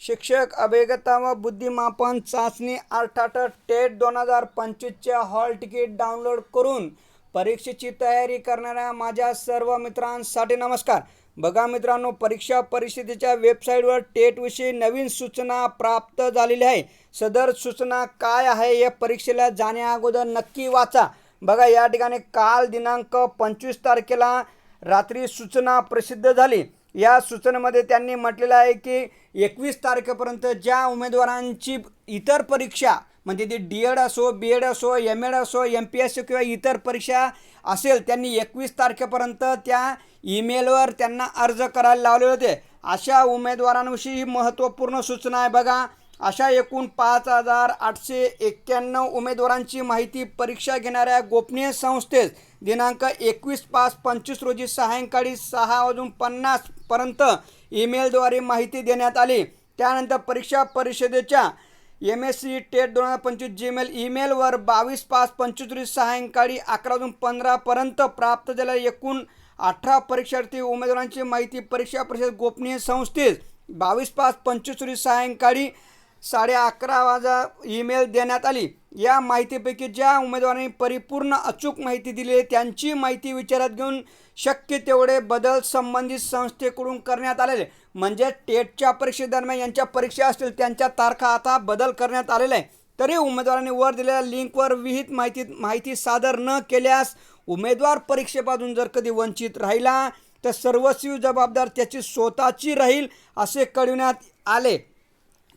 शिक्षक अभिज्ञता व बुद्धिमापन चाचणी अर्थात टेट दोन हजार पंचवीसच्या हॉल तिकीट डाउनलोड करून परीक्षेची तयारी करणाऱ्या माझ्या सर्व मित्रांसाठी नमस्कार. बघा मित्रांनो परीक्षा परिषदेच्या वेबसाईटवर टेटविषयी नवीन सूचना प्राप्त झालेली आहे. सदर सूचना काय आहे या परीक्षेला जाण्याअगोदर नक्की वाचा. बघा या ठिकाणी काल दिनांक पंचवीस तारखेला रात्री सूचना प्रसिद्ध झाली. या सूचनेमध्ये त्यांनी म्हटलेलं आहे की एकवीस तारखेपर्यंत ज्या उमेदवारांची इतर परीक्षा म्हणजे ती डी एड असो बी एड असो एम एड असो एम पी एस किंवा इतर परीक्षा असेल त्यांनी एकवीस तारखेपर्यंत त्या ईमेलवर त्यांना अर्ज करायला लावले होते. अशा उमेदवारांविषयी महत्त्वपूर्ण सूचना आहे बघा. अशा एकूण पाच हजार आठशे एक्क्याण्णव उमेदवारांची माहिती परीक्षा घेणाऱ्या गोपनीय संस्थेस दिनांक एकवीस पाच पंचवीस रोजी सायंकाळी सहा वाजून पन्नासपर्यंत ईमेलद्वारे माहिती देण्यात आली. त्यानंतर परीक्षा परिषदेच्या एम एस सी टेट दोन हजार पंचवीस जीमेल ईमेलवर बावीस पाच पंचवीस रोजी सायंकाळी अकरा वाजून पंधरापर्यंत प्राप्त झालेल्या एकूण अठरा परीक्षार्थी उमेदवारांची माहिती परीक्षा परिषद गोपनीय संस्थेस बावीस पाच पंचवीस रोजी सायंकाळी साडे अकरा वाजा ईमेल देण्यात आली. या माहितीपैकी ज्या उमेदवारांनी परिपूर्ण अचूक माहिती दिली आहे त्यांची माहिती विचारात घेऊन शक्य तेवढे बदल संबंधित संस्थेकडून करण्यात आलेले. म्हणजे टेटच्या परीक्षेदरम्यान यांच्या परीक्षा असतील त्यांच्या तारखा आता बदल करण्यात आलेला आहे. तरी उमेदवारांनी वर दिलेल्या लिंकवर विहित माहिती माहिती सादर न केल्यास उमेदवार परीक्षेपासून जर कधी वंचित राहिला तर सर्वस्वी जबाबदार त्याची स्वतःची राहील असे कळविण्यात आले.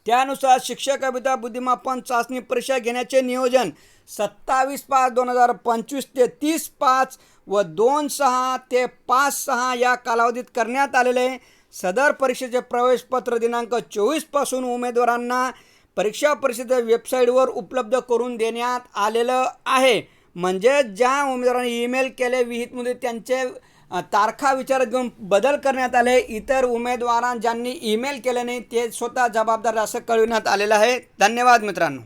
त्यानुसार शिक्षक अभिता बुद्धिमापन चाचणी परीक्षा घेण्याचे नियोजन सत्तावीस पाच दोन हजार पंचवीस ते तीस पाच व दोन सहा ते पाच सहा या कालावधीत करण्यात आलेले आहे. सदर परीक्षेचे प्रवेशपत्र दिनांक चोवीसपासून उमेदवारांना परीक्षा परिषदे वेबसाईटवर उपलब्ध करून देण्यात आलेलं आहे म्हणजे ज्या उमेदवारांनी ईमेल केले विहितमध्ये त्यांचे तारखा विचारात घेऊन बदल करण्यात आले. इतर उमेदवारां ज्यांनी ईमेल केले नाही ते स्वतः जबाबदार असं कळविण्यात आलेलं आहे. धन्यवाद मित्रांनो.